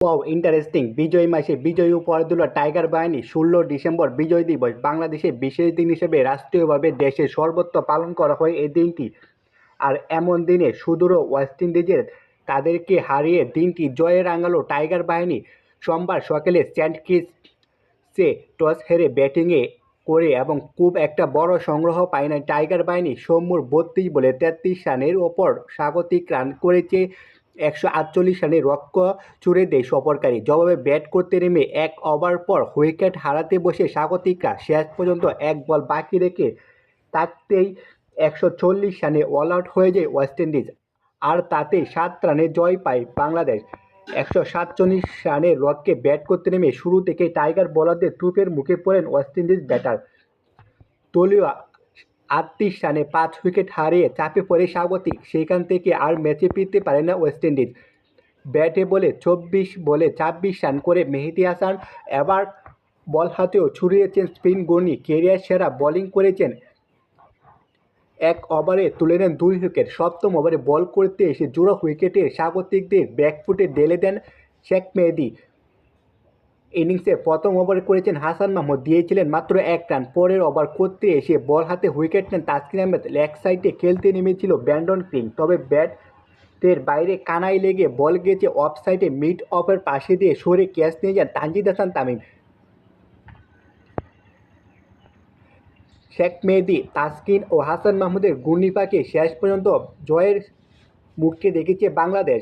Wow interesting বিজয় মাসে বিজয় উপহার দিল টাইগার বাহিনী। ষোলো ডিসেম্বর বিজয় দিবস। বাংলাদেশে বিশেষ দিন হিসেবে রাষ্ট্রীয়ভাবে দেশের সর্বত্র পালন করা হয় এই দিনটি। আর এমন দিনে সুদূর ওয়েস্ট ইন্ডিজের তাদেরকে হারিয়ে দিনটি জয়ে রাঙালো টাইগার বাহিনী। সোমবার সকালে সেন্ট কিটসে টস হেরে ব্যাটিংয়ে করে এবং খুব একটা বড় সংগ্রহ পায় না টাইগার বাহিনী। সৌম্যর বত্রিশ বলে তেত্রিশ রানের ওপর স্বাগতিক রান করেছে একশো আটচল্লিশ রানে রক্ষ চুড়ে দেয় সফরকারী। জবাবে ব্যাট করতে নেমে এক ওভার পর উইকেট হারাতে বসে স্বাগতিকরা শেষ পর্যন্ত এক বল বাকি রেখে তাতেই একশো চল্লিশ রানে অল আউট হয়ে যায় ওয়েস্ট ইন্ডিজ। আর তাতে সাত রানে জয় পায় বাংলাদেশ। একশো সাতচল্লিশ রানের রককে ব্যাট করতে নেমে শুরু থেকে টাইগার বোলারদের টুপের মুখে পড়েন ওয়েস্ট ইন্ডিজ ব্যাটার। দলীয় আটত্রিশ রানে পাঁচ উইকেট হারিয়ে চাপে পড়ে স্বাগতিক। সেখান থেকে আর ম্যাচে ফিরতে পারে না ওয়েস্ট ইন্ডিজ। ব্যাটে বলে চব্বিশ বলে ছাব্বিশ রান করে মেহেদি হাসান। এবার বল হাতেও ছুড়িয়েছেন স্পিন গর্নি কেরিয়ার সেরা বোলিং করেছেন। এক ওভারে তুলে নেন দুই উইকেট। সপ্তম ওভারে বল করতে এসে জোড়া উইকেটে স্বাগতিকদের ব্যাকফুটে ঢেলে দেন শেখ মেহেদি। ইনিংসের প্রথম ওভারে করেছেন হাসান মাহমুদ। দিয়েছিলেন মাত্র এক রান পরের ওভার করতে এসে বল হাতে উইকেট নেন তাসকিন আহমেদ। লেগ সাইডে খেলতে নেমেছিল ব্যান্ডন কিং তবে ব্যাট ব্যাটের বাইরে কানাই লেগে বল গেছে অফ সাইডে মিড অফের পাশে দিয়ে সরে ক্যাচ নিয়ে যান তানজিদ হাসান তামিম। শেখ মেহেদি, তাসকিন ও হাসান মাহমুদের ঘূর্ণিপাকে শেষ পর্যন্ত জয়ের মুখকে দেখেছে বাংলাদেশ।